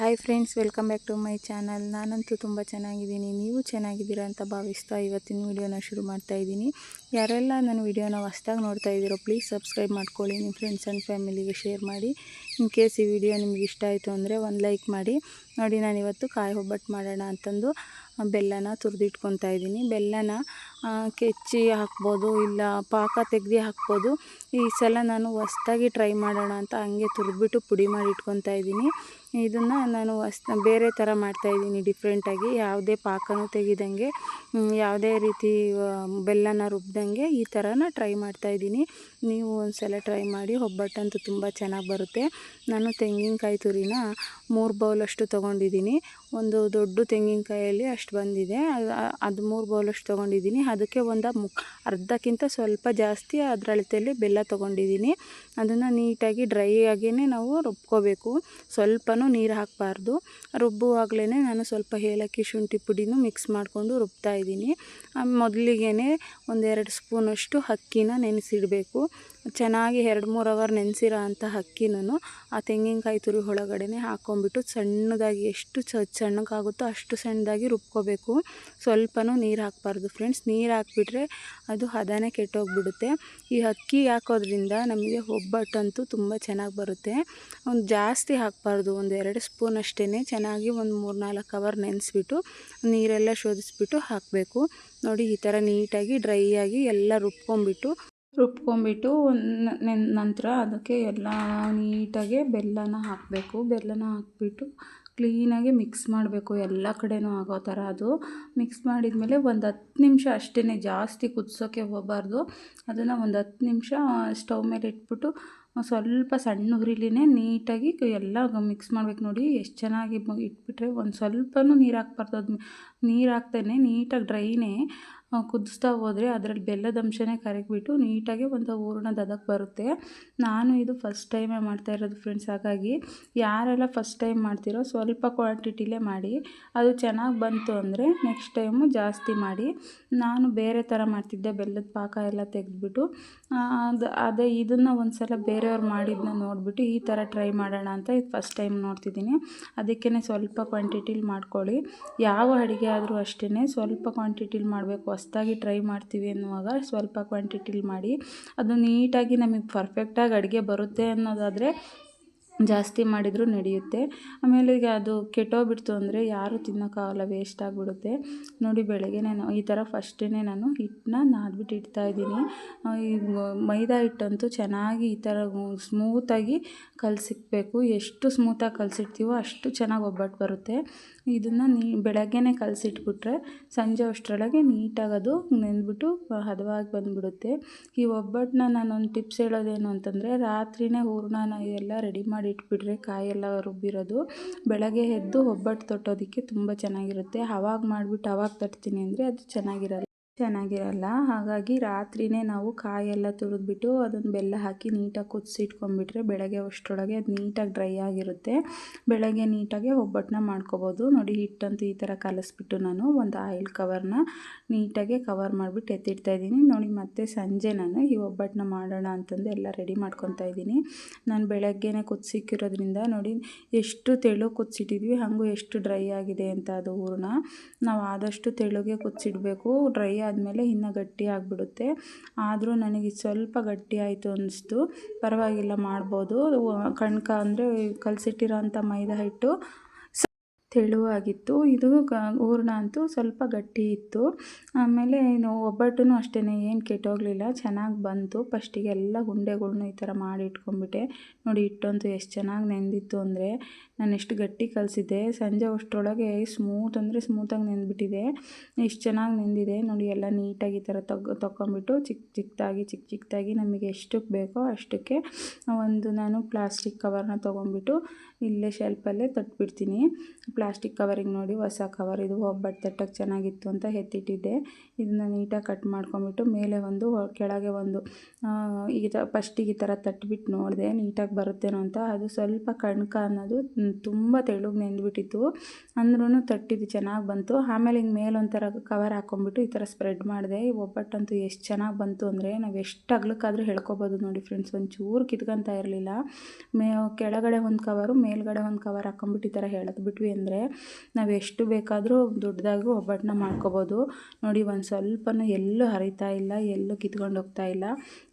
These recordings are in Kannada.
Hi friends welcome back to my channel ನಾನಂತೂ ತುಂಬ ಚೆನ್ನಾಗಿದ್ದೀನಿ. ನೀವು ಚೆನ್ನಾಗಿದ್ದೀರಾ ಅಂತ ಭಾವಿಸ್ತಾ ಇವತ್ತಿನ ವೀಡಿಯೋನ ಶುರು ಮಾಡ್ತಾ ಇದ್ದೀನಿ. ಯಾರೆಲ್ಲ ನನ್ನ ವೀಡಿಯೋನ ಹೊಸ್ದಾಗಿ ನೋಡ್ತಾ ಇದ್ದೀರೋ ಪ್ಲೀಸ್ ಸಬ್ಸ್ಕ್ರೈಬ್ ಮಾಡ್ಕೊಳ್ಳಿ. ನಿಮ್ಮ ಫ್ರೆಂಡ್ಸ್ ಆ್ಯಂಡ್ ಫ್ಯಾಮಿಲಿಗೆ ಶೇರ್ ಮಾಡಿ. ಇನ್ ಕೇಸ್ ಈ ವಿಡಿಯೋ ನಿಮ್ಗೆ ಇಷ್ಟ ಆಯಿತು ಅಂದರೆ ಒಂದು ಲೈಕ್ ಮಾಡಿ. ನೋಡಿ ನಾನಿವತ್ತು ಕಾಯಿ ಒಬ್ಬಟ್ಟು ಮಾಡೋಣ ಅಂತಂದು ಬೆಲ್ಲನ ತುರಿದಿಟ್ಕೊತಾ ಇದ್ದೀನಿ. ಬೆಲ್ಲನ ಕೆಚ್ಚಿ ಹಾಕ್ಬೋದು, ಇಲ್ಲ ಪಾಕ ತೆಗ್ದು ಹಾಕ್ಬೋದು. ಈ ಸಲ ನಾನು ಹೊಸ್ದಾಗಿ ಟ್ರೈ ಮಾಡೋಣ ಅಂತ ಹಂಗೆ ತುರಿದ್ಬಿಟ್ಟು ಪುಡಿ ಮಾಡಿ ಇಟ್ಕೊತಾ ಇದ್ದೀನಿ. ಇದನ್ನು ನಾನು ಹೊಸ್, ಬೇರೆ ಥರ ಮಾಡ್ತಾಯಿದ್ದೀನಿ ಡಿಫ್ರೆಂಟಾಗಿ ಯಾವುದೇ ಪಾಕನೂ ತೆಗಿದಂಗೆ ಯಾವುದೇ ರೀತಿ ಬೆಲ್ಲನ ರುಬ್ಬಿದಂಗೆ ಈ ಥರನ ಟ್ರೈ ಮಾಡ್ತಾಯಿದ್ದೀನಿ ನೀವು ಒಂದು ಸಲ ಟ್ರೈ ಮಾಡಿ, ಒಬ್ಬಟ್ಟಂತೂ ತುಂಬ ಚೆನ್ನಾಗಿ ಬರುತ್ತೆ. ನಾನು ತೆಂಗಿನಕಾಯಿ ತುರಿನ ಮೂರು ಬೌಲಷ್ಟು ತೊಗೊಂಡಿದ್ದೀನಿ. ಒಂದು ದೊಡ್ಡ ತೆಂಗಿನಕಾಯಲ್ಲಿ ಅಷ್ಟು ಬಂದಿದೆ. ಅದು ಮೂರು ಬೌಲಷ್ಟು ತೊಗೊಂಡಿದ್ದೀನಿ. ಅದಕ್ಕೆ ಒಂದು ಮುಕ್ ಅರ್ಧಕ್ಕಿಂತ ಸ್ವಲ್ಪ ಜಾಸ್ತಿ ಅದರ ಅಳತೆಯಲ್ಲಿ ಬೆಲ್ಲ ತೊಗೊಂಡಿದ್ದೀನಿ. ಅದನ್ನು ನೀಟಾಗಿ ಡ್ರೈ ಆಗಿಯೇ ನಾವು ರುಬ್ಕೋಬೇಕು. ಸ್ವಲ್ಪನೂ ನೀರು ಹಾಕಬಾರ್ದು. ರುಬ್ಬುವಾಗಲೇ ನಾನು ಸ್ವಲ್ಪ ಏಲಕ್ಕಿ ಶುಂಠಿ ಪುಡಿನೂ ಮಿಕ್ಸ್ ಮಾಡಿಕೊಂಡು ರುಬ್ತಾ ಇದ್ದೀನಿ. ಮೊದಲಿಗೆ ಒಂದೆರಡು ಸ್ಪೂನಷ್ಟು ಅಕ್ಕಿನ ನೆನೆಸಿಡಬೇಕು. ಚೆನ್ನಾಗಿ ಎರಡು ಮೂರು ಅವರ್ ನೆನೆಸಿರೋ ಅಂಥ ಅಕ್ಕಿನೂ ಆ ತೆಂಗಿನಕಾಯಿ ತುರಿ ಒಳಗಡೆ ಹಾಕ್ಕೊಂಬಿಟ್ಟು ಸಣ್ಣದಾಗಿ ಎಷ್ಟು ಸಣ್ಣಗಾಗುತ್ತೋ ಅಷ್ಟು ಸಣ್ಣದಾಗಿ ರುಬ್ಕೋಬೇಕು. ಸ್ವಲ್ಪನೂ ನೀರು ಹಾಕಬಾರ್ದು ಫ್ರೆಂಡ್ಸ್. ನೀರು ಹಾಕಿಬಿಟ್ರೆ ಅದು ಹದನೇ ಕೆಟ್ಟೋಗ್ಬಿಡುತ್ತೆ. ಈ ಅಕ್ಕಿ ಹಾಕೋದ್ರಿಂದ ನಮಗೆ ಒಬ್ಬಟ್ಟಂತೂ ತುಂಬ ಚೆನ್ನಾಗಿ ಬರುತ್ತೆ. ಒಂದು ಜಾಸ್ತಿ ಹಾಕಬಾರ್ದು. ಒಂದು ಎರಡು ಸ್ಪೂನ್ ಅಷ್ಟೇ ಚೆನ್ನಾಗಿ ಒಂದು ಮೂರು ನಾಲ್ಕು ಅವರ್ ನೆನೆಸ್ಬಿಟ್ಟು ನೀರೆಲ್ಲ ಶೋಧಿಸ್ಬಿಟ್ಟು ಹಾಕಬೇಕು. ನೋಡಿ ಈ ಥರ ನೀಟಾಗಿ ಡ್ರೈ ಆಗಿ ಎಲ್ಲ ರುಬ್ಕೊಂಬಿಟ್ಟು ರುಬ್ಕೊಂಬಿಟ್ಟು ನಂತರ ಅದಕ್ಕೆ ಎಲ್ಲ ನೀಟಾಗಿ ಬೆಲ್ಲನ ಹಾಕಬೇಕು. ಬೆಲ್ಲನ ಹಾಕಿಬಿಟ್ಟು ಕ್ಲೀನಾಗಿ ಮಿಕ್ಸ್ ಮಾಡಬೇಕು. ಎಲ್ಲ ಕಡೆಯೂ ಆಗೋ ಥರ ಅದು. ಮಿಕ್ಸ್ ಮಾಡಿದ್ಮೇಲೆ ಒಂದು ಹತ್ತು ನಿಮಿಷ ಅಷ್ಟೇ ಜಾಸ್ತಿ ಕುದಿಸೋಕ್ಕೆ ಹೋಗಬಾರ್ದು. ಅದನ್ನು ಒಂದು ಹತ್ತು ನಿಮಿಷ ಸ್ಟವ್ ಮೇಲೆ ಇಟ್ಬಿಟ್ಟು ಸ್ವಲ್ಪ ಸಣ್ಣ ಹುರಿಲಿನೇ ನೀಟಾಗಿ ಎಲ್ಲ ಮಿಕ್ಸ್ ಮಾಡ್ಬೇಕು ನೋಡಿ. ಎಷ್ಟು ಚೆನ್ನಾಗಿ ಇಟ್ಬಿಟ್ರೆ ಒಂದು ಸ್ವಲ್ಪನೂ ನೀರು ಹಾಕ್ಬಾರ್ದು. ಅದು ನೀರು ಹಾಕ್ತೇನೆ. ನೀಟಾಗಿ ಡ್ರೈನೇ. ಕುದಿಸ್ತಾ ಹೋದರೆ ಅದರಲ್ಲಿ ಬೆಲ್ಲದ ಅಂಶನೇ ಕರಗಿಬಿಟ್ಟು ನೀಟಾಗಿ ಒಂದು ಹೂರ್ಣದ ದದಕ್ಕೆ ಬರುತ್ತೆ. ನಾನು ಇದು ಫಸ್ಟ್ ಟೈಮೇ ಮಾಡ್ತಾ ಇರೋದು ಫ್ರೆಂಡ್ಸ್ ಹಾಗಾಗಿ ಯಾರೆಲ್ಲ ಫಸ್ಟ್ ಟೈಮ್ ಮಾಡ್ತೀರೋ ಸ್ವಲ್ಪ ಕ್ವಾಂಟಿಟಿಲೇ ಮಾಡಿ. ಅದು ಚೆನ್ನಾಗಿ ಬಂತು ಅಂದರೆ ನೆಕ್ಸ್ಟ್ ಟೈಮು ಜಾಸ್ತಿ ಮಾಡಿ. ನಾನು ಬೇರೆ ಥರ ಮಾಡ್ತಿದ್ದೆ, ಬೆಲ್ಲದ ಪಾಕ ಎಲ್ಲ ತೆಗೆದ್ಬಿಟ್ಟು. ಅದು, ಅದೇ ಇದನ್ನು ಒಂದು ಸಲ ಬೇರೆಯವ್ರು ಮಾಡಿದ್ದನ್ನ ನೋಡಿಬಿಟ್ಟು ಈ ಥರ ಟ್ರೈ ಮಾಡೋಣ ಅಂತ ಇದು ಫಸ್ಟ್ ಟೈಮ್ ನೋಡ್ತಿದ್ದೀನಿ. ಅದಕ್ಕೇ ಸ್ವಲ್ಪ ಕ್ವಾಂಟಿಟಿಲಿ ಮಾಡ್ಕೊಳ್ಳಿ. ಯಾವ ಅಡುಗೆ ಆದರೂ ಅಷ್ಟೇ ಸ್ವಲ್ಪ ಕ್ವಾಂಟಿಟಿಲಿ ಮಾಡಬೇಕು. ಹೊಸ್ದಾಗಿ ಟ್ರೈ ಮಾಡ್ತೀವಿ ಅನ್ನುವಾಗ ಸ್ವಲ್ಪ ಕ್ವಾಂಟಿಟಿಲಿ ಮಾಡಿ ಅದು ನೀಟಾಗಿ ನಮಗೆ ಪರ್ಫೆಕ್ಟಾಗಿ ಅಡುಗೆ ಬರುತ್ತೆ ಅನ್ನೋದಾದರೆ ಜಾಸ್ತಿ ಮಾಡಿದರೂ ನಡೆಯುತ್ತೆ. ಆಮೇಲೆ ಈಗ ಅದು ಕೆಟ್ಟೋಗ್ಬಿಡ್ತು ಅಂದರೆ ಯಾರೂ ತಿನ್ನೋಕ್ಕಾಗಲ್ಲ ವೇಸ್ಟ್ ಆಗಿಬಿಡುತ್ತೆ. ನೋಡಿ ಬೆಳಗ್ಗೆ ನಾನು ಈ ಥರ ಫಸ್ಟೇ ನಾನು ಹಿಟ್ಟನ್ನ ನಾದ್ಬಿಟ್ಟು ಇಡ್ತಾಯಿದ್ದೀನಿ ಈ ಮೈದಾ ಹಿಟ್ಟಂತೂ ಚೆನ್ನಾಗಿ ಈ ಥರ ಸ್ಮೂತಾಗಿ ಕಲಸಿಕ್ಬೇಕು. ಎಷ್ಟು ಸ್ಮೂತಾಗಿ ಕಲಸಿಡ್ತೀವೋ ಅಷ್ಟು ಚೆನ್ನಾಗಿ ಒಬ್ಬಟ್ಟು ಬರುತ್ತೆ. ಇದನ್ನು ನೀ, ಬೆಳಗ್ಗೆನೇ ಕಲಸಿಟ್ಬಿಟ್ರೆ ಸಂಜೆ ಅಷ್ಟರೊಳಗೆ ನೀಟಾಗಿ ಅದು ನೆಂದ್ಬಿಟ್ಟು ಹದವಾಗಿ ಬಂದುಬಿಡುತ್ತೆ. ಈ ಒಬ್ಬಟ್ಟನ್ನ ನಾನೊಂದು ಟಿಪ್ಸ್ ಹೇಳೋದೇನು ಅಂತಂದರೆ ರಾತ್ರಿನೇ ಹೂರ್ಣನ ಎಲ್ಲ ರೆಡಿ ಮಾಡಿ ಇಟ್ಬಿಟ್ರೆ ಕಾಯೆಲ್ಲ ರುಬ್ಬಿರೋದು. ಬೆಳಗ್ಗೆ ಎದ್ದು ಒಬ್ಬಟ್ಟು ತಟ್ಟೋದಕ್ಕೆ ತುಂಬ ಚೆನ್ನಾಗಿರುತ್ತೆ. ಅವಾಗ ಮಾಡಿಬಿಟ್ಟು ಅವಾಗ ತಟ್ತೀನಿ ಅಂದರೆ ಅದು ಚೆನ್ನಾಗಿರಲ್ಲ. ಚೆನ್ನಾಗಿರಲ್ಲ. ಹಾಗಾಗಿ ರಾತ್ರಿನೇ ನಾವು ಕಾಯೆಲ್ಲ ತುರಿದ್ಬಿಟ್ಟು ಅದನ್ನು ಬೆಲ್ಲ ಹಾಕಿ ನೀಟಾಗಿ ಕುದಿಸಿಟ್ಕೊಂಡ್ಬಿಟ್ರೆ ಬೆಳಗ್ಗೆ ಅಷ್ಟರೊಳಗೆ ಅದು ನೀಟಾಗಿ ಡ್ರೈ ಆಗಿರುತ್ತೆ. ಬೆಳಗ್ಗೆ ನೀಟಾಗಿ ಒಬ್ಬಟ್ಟನ್ನ ಮಾಡ್ಕೊಬೋದು. ನೋಡಿ ಹಿಟ್ಟಂತೂ ಈ ಥರ ಕಲಿಸ್ಬಿಟ್ಟು ನಾನು ಒಂದು ಆಯಿಲ್ ಕವರ್ನ ನೀಟಾಗಿ ಕವರ್ ಮಾಡಿಬಿಟ್ಟು ಎತ್ತಿಡ್ತಾ ಇದ್ದೀನಿ. ನೋಡಿ ಮತ್ತೆ ಸಂಜೆ ನಾನು ಈ ಒಬ್ಬಟ್ಟನ್ನ ಮಾಡೋಣ ಅಂತಂದು ಎಲ್ಲ ರೆಡಿ ಮಾಡ್ಕೊತಾ ಇದ್ದೀನಿ. ನಾನು ಬೆಳಗ್ಗೆನೇ ಕುದಿಸಿಕ್ಕಿರೋದ್ರಿಂದ ನೋಡಿ ಎಷ್ಟು ತೆಳು ಕುದಿಸಿಟ್ಟಿದ್ವಿ, ಹಾಗೂ ಎಷ್ಟು ಡ್ರೈ ಆಗಿದೆ ಅಂತ ಅದು ಹೂರಣ ನಾವು ಆದಷ್ಟು ತೆಳುಗೆ ಕುದಿಸಿಡ್ಬೇಕು. ಡ್ರೈ ಆದಮೇಲೆ ಇನ್ನೂ ಗಟ್ಟಿ ಆಗಿಬಿಡುತ್ತೆ. ಆದರೂ ನನಗೆ ಸ್ವಲ್ಪ ಗಟ್ಟಿ ಆಯಿತು ಅನ್ನಿಸ್ತು ಪರವಾಗಿಲ್ಲ, ಮಾಡ್ಬೋದು. ಕಣ್ಕ ಅಂದರೆ ಕಲಸಿಟ್ಟಿರೋ ಅಂಥ ಮೈದಾ ಹಿಟ್ಟು ತೆಳುವಾಗಿತ್ತು. ಇದು ಗ ಹೂರ್ಣ ಅಂತೂ ಸ್ವಲ್ಪ ಗಟ್ಟಿ ಇತ್ತು. ಆಮೇಲೆ ಏನು ಒಬ್ಬಟ್ಟು ಅಷ್ಟೇ ಏನು ಕೆಟ್ಟೋಗಲಿಲ್ಲ. ಚೆನ್ನಾಗಿ ಬಂತು. ಫಸ್ಟಿಗೆ ಎಲ್ಲ ಉಂಡೆಗಳ್ನು ಈ ಥರ ಮಾಡಿ ಇಟ್ಕೊಂಡ್ಬಿಟ್ಟೆ. ನೋಡಿ ಹಿಟ್ಟಂತೂ ಎಷ್ಟು ಚೆನ್ನಾಗಿ ನೆಂದಿತ್ತು ಅಂದರೆ ನಾನು ಎಷ್ಟು ಗಟ್ಟಿ ಕಲಿಸಿದ್ದೆ. ಸಂಜೆ ಅಷ್ಟರೊಳಗೆ ಸ್ಮೂತ್ ಅಂದರೆ ಸ್ಮೂತಾಗಿ ನೆಂದ್ಬಿಟ್ಟಿದೆ. ಎಷ್ಟು ಚೆನ್ನಾಗಿ ನೆಂದಿದೆ. ನೋಡಿ, ಎಲ್ಲ ನೀಟಾಗಿ ಈ ಥರ ತಗ್ ತಗೊಂಬಿಟ್ಟು ಚಿಕ್ಕ ಚಿಕ್ಕದಾಗಿ ಚಿಕ್ಕ ಚಿಕ್ಕದಾಗಿ ನಮಗೆ ಎಷ್ಟಕ್ಕೆ ಬೇಕೋ ಅಷ್ಟಕ್ಕೆ ಒಂದು ನಾನು ಪ್ಲಾಸ್ಟಿಕ್ ಕವರ್ನ ತೊಗೊಂಬಿಟ್ಟು ಇಲ್ಲೇ ಶೆಲ್ಪಲ್ಲೇ ತಟ್ಬಿಡ್ತೀನಿ. ಪ್ಲಾಸ್ಟಿಕ್ ಕವರಿಗೆ ನೋಡಿ ಹೊಸ ಕವರ್. ಇದು ಒಬ್ಬಟ್ಟು ತಟ್ಟಕ್ಕೆ ಚೆನ್ನಾಗಿತ್ತು ಅಂತ ಎತ್ತಿಟ್ಟಿದ್ದೆ ಇದನ್ನ ನೀಟಾಗಿ ಕಟ್ ಮಾಡ್ಕೊಂಬಿಟ್ಟು ಮೇಲೆ ಒಂದು ಕೆಳಗೆ ಒಂದು ಈ ಥರ ಫಸ್ಟಿಗೆ ಈ ಥರ ತಟ್ಟಿಬಿಟ್ಟು ನೋಡಿದೆ ನೀಟಾಗಿ ಬರುತ್ತೇನೋ ಅಂತ. ಅದು ಸ್ವಲ್ಪ ಕಣ್ಕ ಅನ್ನೋದು ತುಂಬ ತೆಳುಗೆ ನೆಂದ್ಬಿಟ್ಟಿತ್ತು. ಅಂದ್ರೂ ತಟ್ಟಿದ್ದು ಚೆನ್ನಾಗಿ ಬಂತು. ಆಮೇಲೆ ಹಿಂಗೆ ಮೇಲೊಂಥರ ಕವರ್ ಹಾಕ್ಕೊಂಬಿಟ್ಟು ಈ ಥರ ಸ್ಪ್ರೆಡ್ ಮಾಡಿದೆ. ಒಬ್ಬಟ್ಟಂತೂ ಎಷ್ಟು ಚೆನ್ನಾಗಿ ಬಂತು ಅಂದರೆ ನಾವು ಎಷ್ಟು ಅಗ್ಲಕ್ಕಾದರೂ ಹೇಳ್ಕೊಬೋದು ನೋಡಿ ಫ್ರೆಂಡ್ಸ್. ಒಂಚೂರು ಕಿತ್ಕೊಂತ ಇರಲಿಲ್ಲ. ಮೇ, ಕೆಳಗಡೆ ಒಂದು ಕವರು, ಮೇಲ್ಗಡೆ ಒಂದು ಕವರ್ ಹಾಕೊಂಬಿಟ್ಟು ಈ ಥರ ಹೇಳೋದು ಬಿಟ್ವಿ ಅಂದರೆ. ನಾವು ಎಷ್ಟು ಬೇಕಾದರೂ ದೊಡ್ಡದಾಗಿ ಒಬ್ಬಟ್ಟನ್ನ ಮಾಡ್ಕೊಬೋದು. ನೋಡಿ ಒಂದು ಸ್ವಲ್ಪನೂ ಎಲ್ಲೂ ಹರಿತಾ ಇಲ್ಲ, ಎಲ್ಲೂ ಕಿತ್ಕೊಂಡು ಹೋಗ್ತಾ ಇಲ್ಲ.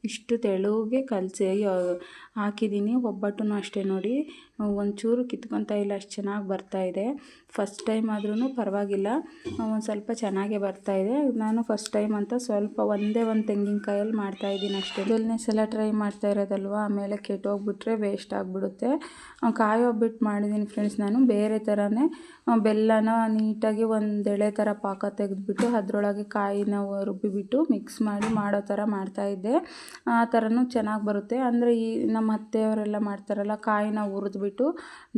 ಇಷ್ಟು ತೆಳುಗೆ ಕಲಸಿ ಹಾಕಿದ್ದೀನಿ ಒಬ್ಬಟ್ಟು ಅಷ್ಟೇ ನೋಡಿ. ಒಂಚೂರು ಕಿತ್ಕೊತಾ ಇಲ್ಲ, ಅಷ್ಟು ಚೆನ್ನಾಗಿ ಬರ್ತಾಯಿದೆ ಫಸ್ಟ್ ಟೈಮ್ ಆದ್ರೂ ಪರವಾಗಿಲ್ಲ. ಒಂದು ಸ್ವಲ್ಪ ಚೆನ್ನಾಗೇ ಬರ್ತಾಯಿದೆ ನಾನು ಫಸ್ಟ್ ಟೈಮ್ ಅಂತ ಸ್ವಲ್ಪ ಒಂದೇ ಒಂದು ತೆಂಗಿನಕಾಯಲ್ಲಿ ಮಾಡ್ತಾಯಿದ್ದೀನಿ ಅಷ್ಟೇ. ಮೊದಲನೇ ಸಲ ಟ್ರೈ ಮಾಡ್ತಾ ಇರೋದಲ್ವ? ಆಮೇಲೆ ಕೆಟ್ಟೋಗ್ಬಿಟ್ರೆ ವೇಸ್ಟ್ ಆಗಿಬಿಡುತ್ತೆ. ಕಾಯಿ ಒಬ್ಬಿಟ್ಟು ಮಾಡಿದ್ದೀನಿ ಫ್ರೆಂಡ್ಸ್ ನಾನು ಬೇರೆ ಥರನೇ né? ಬೆಲ್ಲನ ನೀಟಾಗಿ ಒಂದು ಎಳೆ ಥರ ಪಾಕ ತೆಗೆದ್ಬಿಟ್ಟು ಅದರೊಳಗೆ ಕಾಯಿನ ರುಬ್ಬಿಬಿಟ್ಟು ಮಿಕ್ಸ್ ಮಾಡಿ ಮಾಡೋ ಥರ ಮಾಡ್ತಾಯಿದ್ದೆ ಆ ಥರನೂ ಚೆನ್ನಾಗಿ ಬರುತ್ತೆ. ಅಂದರೆ ಈ ನಮ್ಮ ಅತ್ತೆಯವರೆಲ್ಲ ಮಾಡ್ತಾರಲ್ಲ, ಕಾಯಿನ ಹುರಿದ್ಬಿಟ್ಟು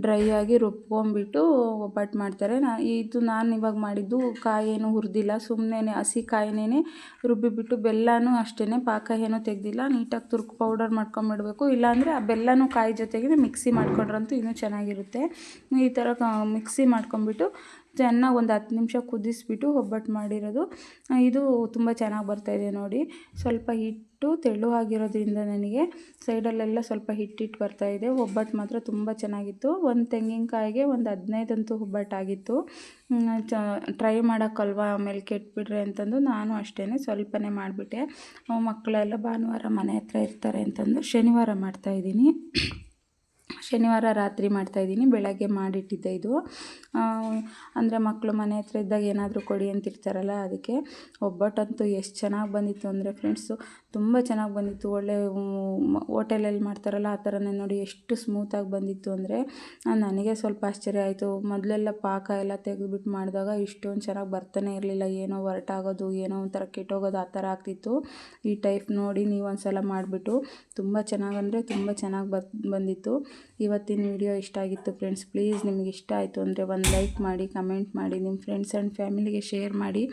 ಡ್ರೈ ಆಗಿ ರುಬ್ಕೊಂಬಿಟ್ಟು ಒಬ್ಬಟ್ಟು ಮಾಡ್ತಾರೆ. ನಾ, ಇದು ನಾನು ಇವಾಗ ಮಾಡಿದ್ದು ಕಾಯಿ ಏನು ಹುರಿದಿಲ್ಲ. ಸುಮ್ಮನೆ ಹಸಿ ಕಾಯಿನೇ ರುಬ್ಬಿಬಿಟ್ಟು ಬೆಲ್ಲನೂ ಅಷ್ಟೇ ಪಾಕ ಏನೂ ತೆಗೆದಿಲ್ಲ. ನೀಟಾಗಿ ತುರ್ಕು ಪೌಡರ್ ಮಾಡ್ಕೊಂಬಿಡಬೇಕು. ಇಲ್ಲಾಂದರೆ ಆ ಬೆಲ್ಲನೂ ಕಾಯಿ ಜೊತೆಗೆ ಮಿಕ್ಸಿ ಮಾಡ್ಕೊಂಡ್ರಂತೂ ಇನ್ನೂ ಚೆನ್ನಾಗಿರುತ್ತೆ. ಈ ಥರ ಮಿಕ್ಸಿ ಮಾಡ್ಕೊಂಬಿಟ್ಟು ಚೆನ್ನಾಗಿ ಒಂದು ಹತ್ತು ನಿಮಿಷ ಕುದಿಸ್ಬಿಟ್ಟು ಒಬ್ಬಟ್ಟು ಮಾಡಿರೋದು. ಇದು ತುಂಬ ಚೆನ್ನಾಗಿ ಬರ್ತಾಯಿದೆ ನೋಡಿ. ಸ್ವಲ್ಪ ಹಿಟ್ಟು ತೆಳುವಾಗಿರೋದ್ರಿಂದ ನನಗೆ ಸೈಡಲ್ಲೆಲ್ಲ ಸ್ವಲ್ಪ ಹಿಟ್ಟಿಟ್ಟು ಬರ್ತಾಯಿದೆ ಒಬ್ಬಟ್ಟು ಮಾತ್ರ ತುಂಬ ಚೆನ್ನಾಗಿತ್ತು. ಒಂದು ತೆಂಗಿನಕಾಯಿಗೆ ಒಂದು ಹದಿನೈದಂತೂ ಒಬ್ಬಟ್ಟಾಗಿತ್ತು ಚ, ಟ್ರೈ ಮಾಡೋಕ್ಕಲ್ವ? ಆಮೇಲೆ ಕೆಟ್ಬಿಡ್ರೆ ಅಂತಂದು ನಾನು ಅಷ್ಟೇ ಸ್ವಲ್ಪನೇ ಮಾಡಿಬಿಟ್ಟೆ. ಮಕ್ಕಳೆಲ್ಲ ಭಾನುವಾರ ಮನೆ ಹತ್ರ ಇರ್ತಾರೆ ಅಂತಂದು ಶನಿವಾರ ಮಾಡ್ತಾಯಿದ್ದೀನಿ ಶನಿವಾರ ರಾತ್ರಿ ಮಾಡ್ತಾಯಿದ್ದೀನಿ ಬೆಳಗ್ಗೆ ಮಾಡಿಟ್ಟಿದ್ದೆ ಇದು. ಅಂದರೆ ಮಕ್ಕಳು ಮನೆ ಹತ್ರ ಇದ್ದಾಗ ಏನಾದರೂ ಕೊಡಿ ಅಂತಿರ್ತಾರಲ್ಲ, ಅದಕ್ಕೆ ಒಬ್ಬಟ್ಟಂತೂ ಎಷ್ಟು ಚೆನ್ನಾಗಿ ಬಂದಿತ್ತು ಅಂದರೆ ಫ್ರೆಂಡ್ಸು ತುಂಬ ಚೆನ್ನಾಗಿ ಬಂದಿತ್ತು. ಒಳ್ಳೆ ಹೋಟೆಲಲ್ಲಿ ಮಾಡ್ತಾರಲ್ಲ, ಆ ಥರನೇ ನೋಡಿ ಎಷ್ಟು ಸ್ಮೂತಾಗಿ ಬಂದಿತ್ತು ಅಂದರೆ ನನಗೆ ಸ್ವಲ್ಪ ಆಶ್ಚರ್ಯ ಆಯಿತು. ಮೊದಲೆಲ್ಲ ಪಾಕ ಎಲ್ಲ ತೆಗೆದುಬಿಟ್ಟು ಮಾಡಿದಾಗ ಇಷ್ಟೊಂದು ಚೆನ್ನಾಗಿ ಬರ್ತಾನೆ ಇರಲಿಲ್ಲ. ಏನೋ ಹೊರಟಾಗೋದು ಏನೋ ಒಂಥರ ಕೆಟ್ಟೋಗೋದು, ಆ ಥರ ಆಗ್ತಿತ್ತು. ಈ ಟೈಪ್ ನೋಡಿ ನೀವು ಒಂದು ಸಲ ಮಾಡಿಬಿಟ್ಟು, ತುಂಬ ಚೆನ್ನಾಗಿ ಅಂದರೆ ತುಂಬ ಚೆನ್ನಾಗಿ ಬಂದಿತ್ತು. ಇವತ್ತಿನ ವಿಡಿಯೋ ಇಷ್ಟ ಆಗಿತ್ತು ಫ್ರೆಂಡ್ಸ್ ಪ್ಲೀಸ್ ನಿಮಗೆ ಇಷ್ಟ ಆಯಿತು ಅಂದರೆ ಒಂದು ಲೈಕ್ ಮಾಡಿ ಕಮೆಂಟ್ ಮಾಡಿ ನಿಮ್ಮ ಫ್ರೆಂಡ್ಸ್ ಆ್ಯಂಡ್ ಫ್ಯಾಮಿಲಿಗೆ ಶೇರ್ ಮಾಡಿ.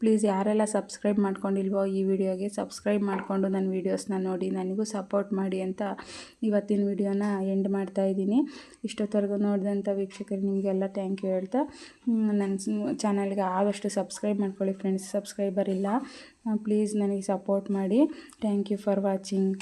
ಪ್ಲೀಸ್ ಯಾರೆಲ್ಲ ಸಬ್ಸ್ಕ್ರೈಬ್ ಮಾಡ್ಕೊಂಡಿಲ್ವೋ ಈ ವಿಡಿಯೋಗೆ ಸಬ್ಸ್ಕ್ರೈಬ್ ಮಾಡಿಕೊಂಡು ನನ್ನ ವೀಡಿಯೋಸ್ನ ನೋಡಿ, ನನಗೂ ಸಪೋರ್ಟ್ ಮಾಡಿ ಅಂತ ಇವತ್ತಿನ ವಿಡಿಯೋನ ಎಂಡ್ ಮಾಡ್ತಾ ಇದ್ದೀನಿ. ಇಷ್ಟೊತ್ತವರೆಗೂ ನೋಡಿದಂಥ ವೀಕ್ಷಕರು ನಿಮಗೆಲ್ಲ ಥ್ಯಾಂಕ್ ಯು ಹೇಳ್ತಾ ನನ್ನ ಚಾನಲ್ಗೆ ಆದಷ್ಟು ಸಬ್ಸ್ಕ್ರೈಬ್ ಮಾಡ್ಕೊಳ್ಳಿ ಫ್ರೆಂಡ್ಸ್ ಸಬ್ಸ್ಕ್ರೈಬರ್ ಇಲ್ಲ ಪ್ಲೀಸ್ ನನಗೆ ಸಪೋರ್ಟ್ ಮಾಡಿ. Thank you for watching